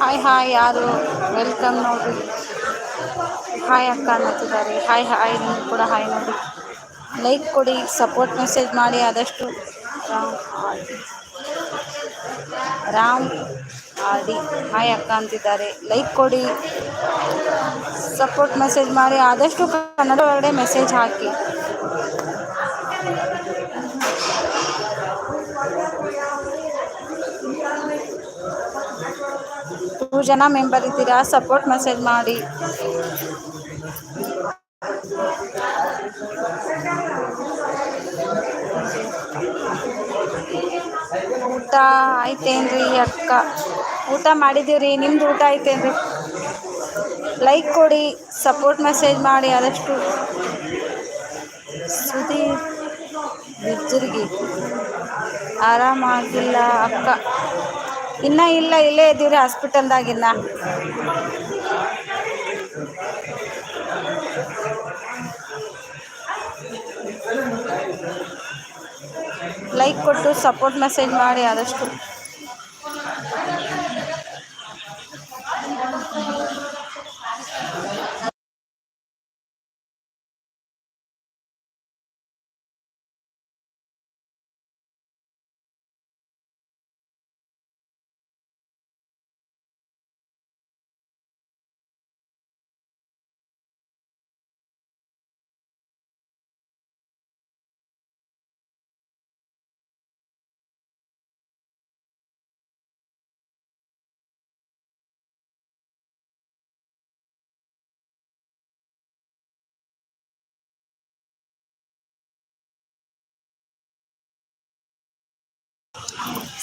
Hi hi ಯಾರು? Welcome ನೋಡ್ರಿ. Hi ಅಕ್ಕ ಅನ್ನತ್ತಿದ್ದಾರೆ ಹಾಯ್ ಹಾಯ್ ನೀವು ಕೂಡ ಹಾಯ್ ನೋಡಿ. ಲೈಕ್ ಕೊಡಿ ಸಪೋರ್ಟ್ ಮೆಸೇಜ್ ಮಾಡಿ, ಆದಷ್ಟು Ram R D Ram R D hi ಅಕ್ಕ ಅಂತಿದ್ದಾರೆ. ಲೈಕ್ ಕೊಡಿ ಸಪೋರ್ಟ್ ಮೆಸೇಜ್ ಮಾಡಿ, ಆದಷ್ಟು ಕನ್ನಡ ಒಳಗಡೆ ಮೆಸೇಜ್ ಹಾಕಿ. ಟೂ ಜನ ಮೆಂಬರ್ ಇದ್ದೀರಾ ಸಪೋರ್ಟ್ ಮೆಸೇಜ್ ಮಾಡಿ. ಊಟ ಆಯ್ತೇನ್ರಿ ಅಕ್ಕ? ಊಟ ಮಾಡಿದ್ದೀವ್ರಿ, ನಿಮ್ದು ಊಟ ಆಯ್ತೇನ್ರಿ? ಲೈಕ್ ಕೊಡಿ ಸಪೋರ್ಟ್ ಮೆಸೇಜ್ ಮಾಡಿ, ಆದಷ್ಟು ಸುದೀಪ್ ಆರಾಮಾಗಿಲ್ಲ ಅಕ್ಕ. ಇನ್ನ ಇಲ್ಲ ಇಲ್ಲೇ ಇದ್ದೀವ್ರಿ ಹಾಸ್ಪಿಟಲ್ದಾಗಿನ್ನ ಲೈಕ್ ಕೊಟ್ಟು ಸಪೋರ್ಟ್ ಮೆಸೇಜ್ ಮಾಡಿ ಆದಷ್ಟು.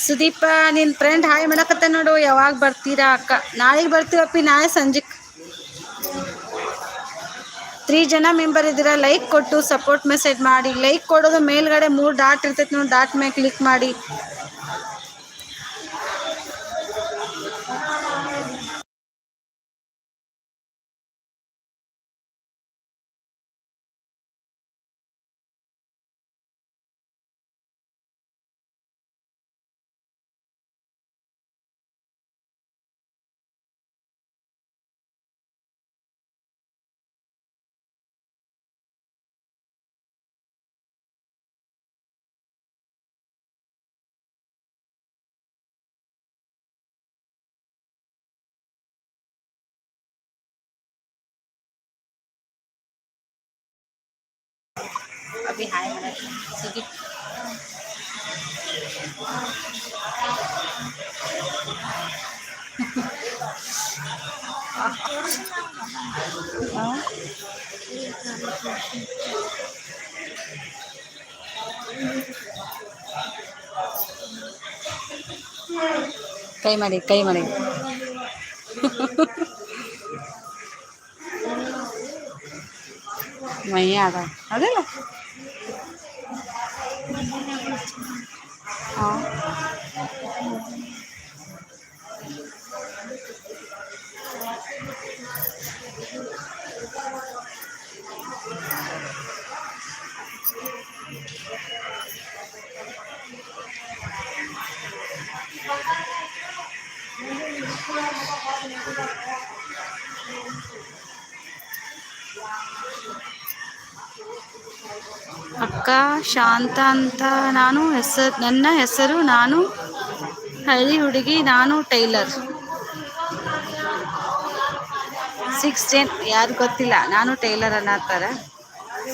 ಸುದೀಪ ನಿನ್ನ ಫ್ರೆಂಡ್ ಹಾಯ್ ಮಾಡಕತ್ತ ನೋಡು, ಯಾವಾಗ ಬರ್ತೀರಾ ಅಕ್ಕ? ನಾಳೆಗೆ ಬರ್ತೀವಪ್ಪಿ ನಾಳೆ ಸಂಜೆಗೆ ತ್ರೀ ಜನ ಮೆಂಬರ್ ಇದ್ದೀರಾ ಲೈಕ್ ಕೊಟ್ಟು ಸಪೋರ್ಟ್ ಮೆಸೇಜ್ ಮಾಡಿ ಲೈಕ್ ಕೊಡೋದು ಮೇಲ್ಗಡೆ ಮೂರು ಡಾಟ್ ಇರ್ತೈತೆ ನೋಡಿ ಡಾಟ್ ಮೇಲೆ ಕ್ಲಿಕ್ ಮಾಡಿ. ಅಭಿ ಹಾಯ್ ಮಾಡಕ್ಕೆ ಸುದೀಪ್ ಹಾಂ ಕೈ ಮಾಡಿ ಕೈ ಮಾಡಿ ಮೈಯ ಅದ ಅದಲ್ಲ ಅಕ್ಕ, ಶಾಂತ ಅಂತ ನಾನು, ಹೆಸರು, ನನ್ನ ಹೆಸರು ನಾನು, ಹಳ್ಳಿ ಹುಡುಗಿ ನಾನು, ಟೈಲರ್. ಸಿಕ್ಸ್ ಜನ್ ಯಾರು ಗೊತ್ತಿಲ್ಲ, ನಾನು ಟೈಲರ್ ಅನ್ನತ್ತಾರೆ.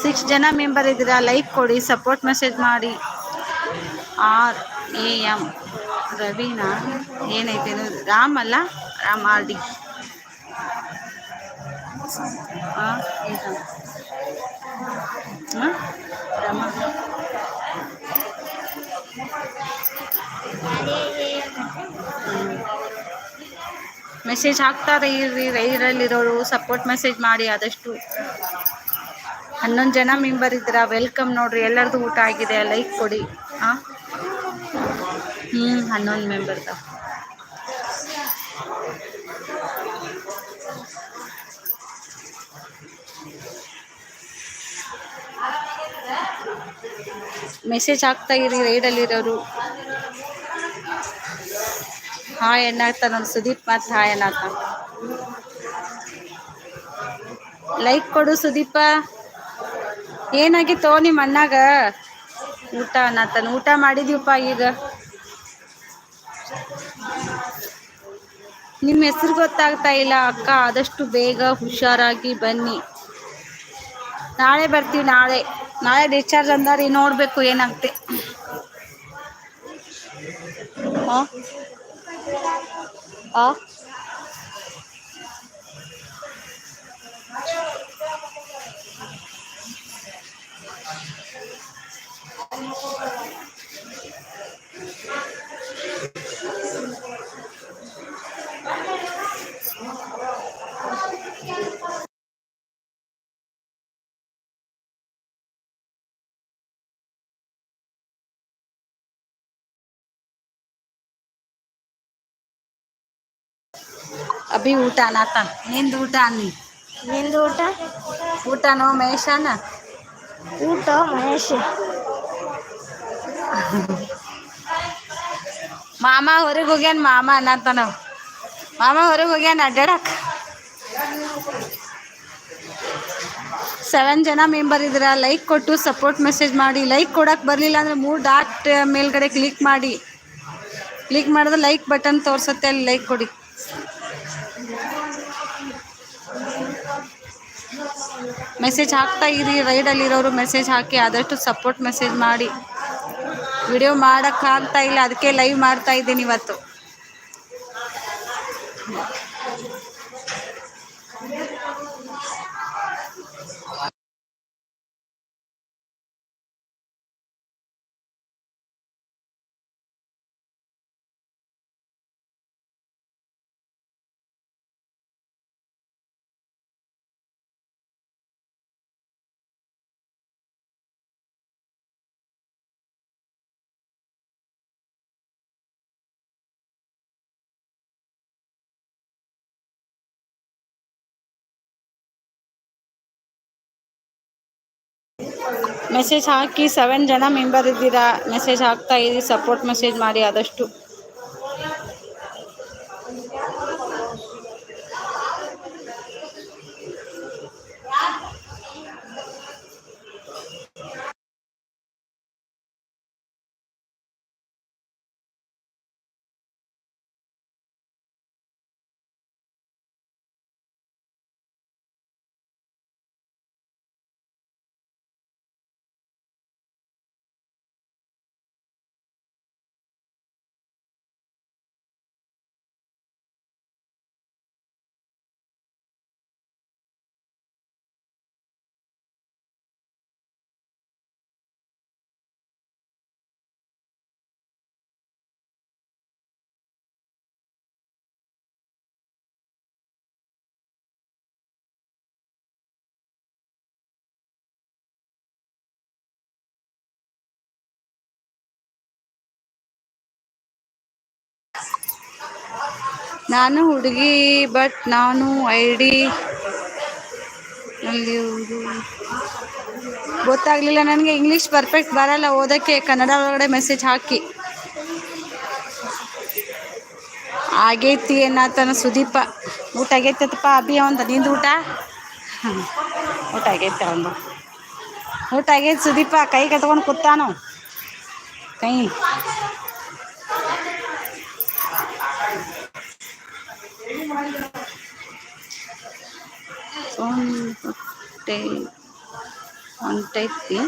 ಸಿಕ್ಸ್ ಜನ ಮೆಂಬರ್ ಇದ್ದೀರಾ, ಲೈಕ್ ಕೊಡಿ, ಸಪೋರ್ಟ್ ಮೆಸೇಜ್ ಮಾಡಿ. ಆರ್ ಎ ಎಂ ರವೀನಾ ಏನೈತೆ ರಾಮ್ ಅಲ್ಲ? Ram R D. ಮೆಸೇಜ್ ಹಾಕ್ತಾರೆ, ಇರ್ರಿ ರೈರಲ್ಲಿರೋರು ಸಪೋರ್ಟ್ ಮೆಸೇಜ್ ಮಾಡಿ, ಆದಷ್ಟು ಹನ್ನೊಂದು ಜನ ಮೆಂಬರ್ ಇದ್ದೀರಾ, ವೆಲ್ಕಮ್ ನೋಡ್ರಿ, ಎಲ್ಲರದು ಊಟ ಆಗಿದೆ, ಲೈಕ್ ಕೊಡಿ. ಹಾಂ ಹ್ಞೂ ಹನ್ನೊಂದು ಮೆಂಬರ್ದ ಮೆಸೇಜ್ ಹಾಕ್ತಾ ಇರಿ ರೈಡಲ್ಲಿರೋರು ಹಾಯ್ ಎನ್ನಾಗ್ತಾನ ನಾನು ಸುದೀಪ್ ಮಾತ್ರ ಹಾಯ್ ಅನ್ನತ್ತ ಲೈಕ್ ಕೊಡು ಸುದೀಪ. ಏನಾಗಿತ್ತೋ ನಿಮ್ಮ ಅಣ್ಣಾಗ? ಊಟ ಅನ್ನತ್ತಾನ ಊಟ ಮಾಡಿದೀವಪ್ಪ ಈಗ. ನಿಮ್ಮ ಹೆಸರು ಗೊತ್ತಾಗ್ತಾ ಇಲ್ಲ, ಅಕ್ಕ. ಆದಷ್ಟು ಬೇಗ ಹುಷಾರಾಗಿ ಬನ್ನಿ. ನಾಳೆ ಬರ್ತೀವಿ, ನಾಳೆ. ನಾಳೆ ಡಿಸ್ಚಾರ್ಜ್ ಅಂದಾರಿ, ನೋಡಬೇಕು ಏನಾಗ್ತೆ. ಹಾಂ ಅಭಿ ಊಟ ಅನ್ನತ್ತ ನಿಂದು ಊಟ ಅನ್ನಿ? ನಿಂದು ಊಟ? ಊಟನೋ ಮಹೇಶನ? ಊಟ ಮಹೇಶ್. ಮಾಮ ಹೊರಗೆ ಹೋಗ್ಯಾನ ಮಾಮ ಅನ್ನತ್ತಾನ ಮಾಮ ಹೊರಗೆ ಹೋಗ್ಯಾನ ಅಡ್ಡಾಡಕ್. ಸೆವೆನ್ ಜನ ಮೆಂಬರ್ ಇದ್ದೀರಾ ಲೈಕ್ ಕೊಟ್ಟು ಸಪೋರ್ಟ್ ಮೆಸೇಜ್ ಮಾಡಿ. ಲೈಕ್ ಕೊಡಕ್ಕೆ ಬರಲಿಲ್ಲ ಅಂದರೆ ಮೂರು ಡಾಟ್ ಮೇಲ್ಗಡೆ ಕ್ಲಿಕ್ ಮಾಡಿ. ಕ್ಲಿಕ್ ಮಾಡಿದ್ರೆ ಲೈಕ್ ಬಟನ್ ತೋರಿಸುತ್ತೆ ಅಲ್ಲಿ ಲೈಕ್ ಕೊಡಿ. ಮೆಸೇಜ್ ಹಾಕ್ತಾ ಇರಿ ರೈಡಲ್ಲಿರೋರು ಮೆಸೇಜ್ ಹಾಕಿ ಆದಷ್ಟು ಸಪೋರ್ಟ್ ಮೆಸೇಜ್ ಮಾಡಿ. ವಿಡಿಯೋ ಮಾಡೋಕ್ಕಾಗ್ತಾ ಇಲ್ಲ, ಅದಕ್ಕೆ ಲೈವ್ ಮಾಡ್ತಾ ಇದ್ದೀನಿ ಇವತ್ತು. ಮೆಸೇಜ್ ಹಾಕಿ ಸೆವೆನ್ ಜನ ಮೆಂಬರ್ ಇದ್ದೀರಾ? ಮೆಸೇಜ್ ಹಾಕ್ತಾ ಇರಿ ಸಪೋರ್ಟ್ ಮೆಸೇಜ್ ಮಾಡಿ ಆದಷ್ಟು. ನಾನು ಹುಡುಗಿ ಬಟ್ ನಾನು ಐ ಡಿ ಅಲ್ಲಿ ಗೊತ್ತಾಗಲಿಲ್ಲ. ನನಗೆ ಇಂಗ್ಲೀಷ್ ಪರ್ಫೆಕ್ಟ್ ಬರಲ್ಲ. ಓದೋಕ್ಕೆ ಕನ್ನಡ ಒಳಗಡೆ ಮೆಸೇಜ್ ಹಾಕಿ. ಆಗೈತಿ ಏನಾತನ ಸುದೀಪ. ಊಟ ಆಗೈತಪ್ಪ ಅಭಿ ಅವಂದ? ನಿಂದು ಊಟ. ಊಟ ಆಗೈತೆ ಅವನು ಊಟ ಆಗೈತೆ ಸುದೀಪ. ಕೈ ಕಟ್ಕೊಂಡು ಕೂತಾನು. ಕೈ. ಹೊಟ್ಟೆ ಹೊಂಟೈತಿ.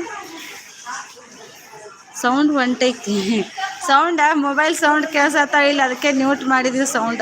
ಸೌಂಡ್ ಹೊಂಟೈತಿ. ಸೌಂಡ ಮೊಬೈಲ್ ಸೌಂಡ್ ಕೇಳ್ಸತ್ತ ಇಲ್ಲ? ಅದಕ್ಕೆ ನ್ಯೂಟ್ ಮಾಡಿದ್ವಿ ಸೌಂಡ.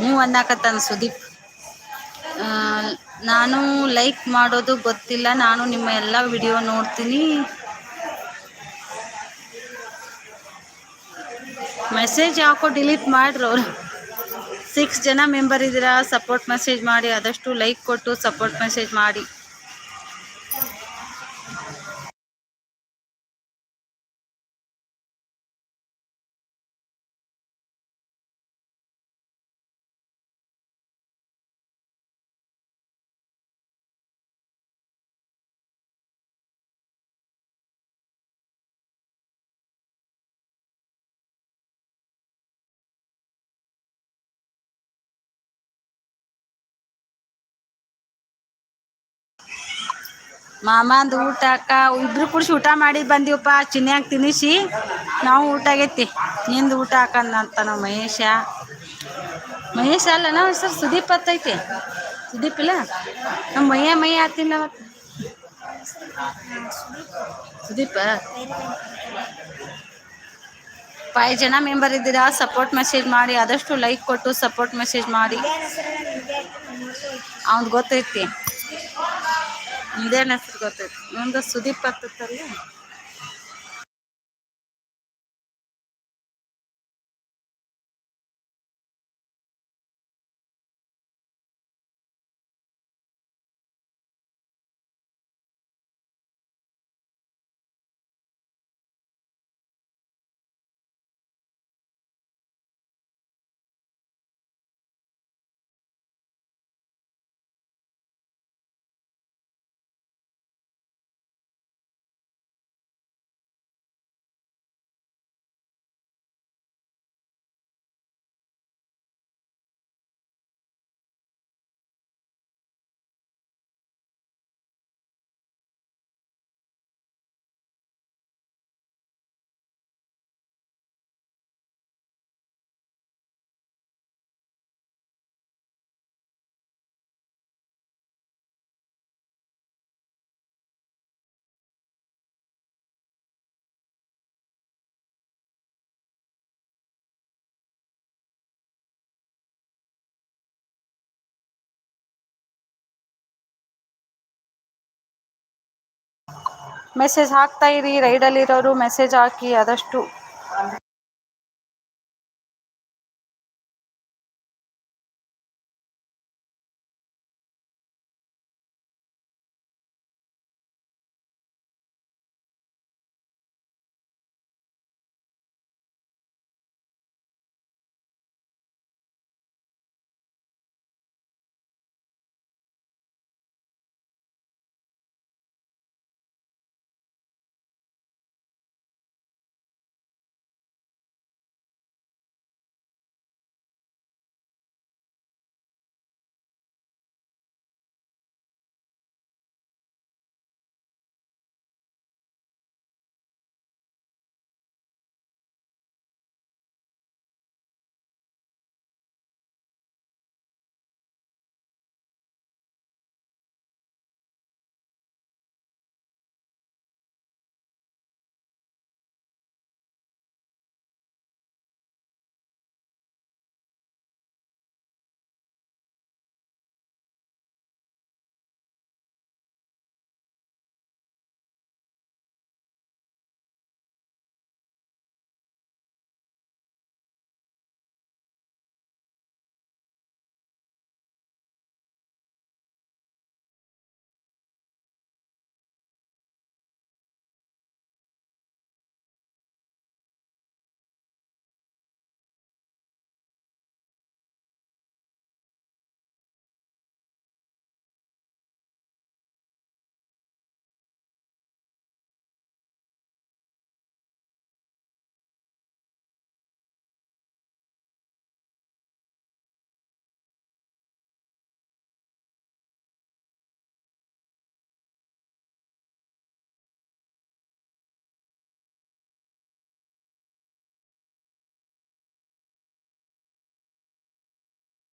ಹ್ಞೂ ಅನ್ನಕತ್ತಾನ ಸುದೀಪ್. ನಾನು ಲೈಕ್ ಮಾಡೋದು ಗೊತ್ತಿಲ್ಲ. ನಾನು ನಿಮ್ಮ ಎಲ್ಲ ವಿಡಿಯೋ ನೋಡ್ತೀನಿ. ಮೆಸೇಜ್ ಹಾಕೋ ಡಿಲೀಟ್ ಮಾಡ್ರಿ ಅವರು. ಸಿಕ್ಸ್ ಜನ ಮೆಂಬರ್ ಇದ್ದೀರಾ ಸಪೋರ್ಟ್ ಮೆಸೇಜ್ ಮಾಡಿ, ಆದಷ್ಟು ಲೈಕ್ ಕೊಟ್ಟು ಸಪೋರ್ಟ್ ಮೆಸೇಜ್ ಮಾಡಿ. ಮಾಮಾಂದು ಊಟ, ಅಕ್ಕ, ಇಬ್ರು ಕುಡಿಸಿ ಊಟ ಮಾಡಿ ಬಂದೀವಪ್ಪ, ಚಿನ್ಯಾಗ ತಿನ್ನಿಸಿ, ನಾವು ಊಟ ಆಗೈತಿ. ನಿಂದು ಊಟ ಹಾಕಂದ ಅಂತ ನಾವು ಮಹೇಶ. ಮಹೇಶ ಅಲ್ಲ ನಾವು ಹೆಸರು ಸುದೀಪ್ ಹತ್ತೈತಿ ಸುದೀಪ್ ಇಲ್ಲ? ನಮ್ಮ ಮಯ್ಯ ಮಯ್ಯ ಆತಿಲ್ಲ ಅವತ್ತು ಸುದೀಪ? ಫೈವ್ ಜನ ಮೆಂಬರ್ ಇದ್ದೀರಾ? ಸಪೋರ್ಟ್ ಮೆಸೇಜ್ ಮಾಡಿ, ಆದಷ್ಟು ಲೈಕ್ ಕೊಟ್ಟು ಸಪೋರ್ಟ್ ಮೆಸೇಜ್ ಮಾಡಿ. ಅವ್ನ್ ಗೊತ್ತೈತಿ. ಇದೇನ ಹೆಸರು ಗೊತ್ತೈತಿ. ಒಂದು ಸುದೀಪ್ ಆಗ್ತೈತಲ್ಲ ಮೆಸೇಜ್ ಹಾಕ್ತಾ ಇರಿ ರೈಡಲ್ಲಿರೋರು ಮೆಸೇಜ್ ಹಾಕಿ ಆದಷ್ಟು.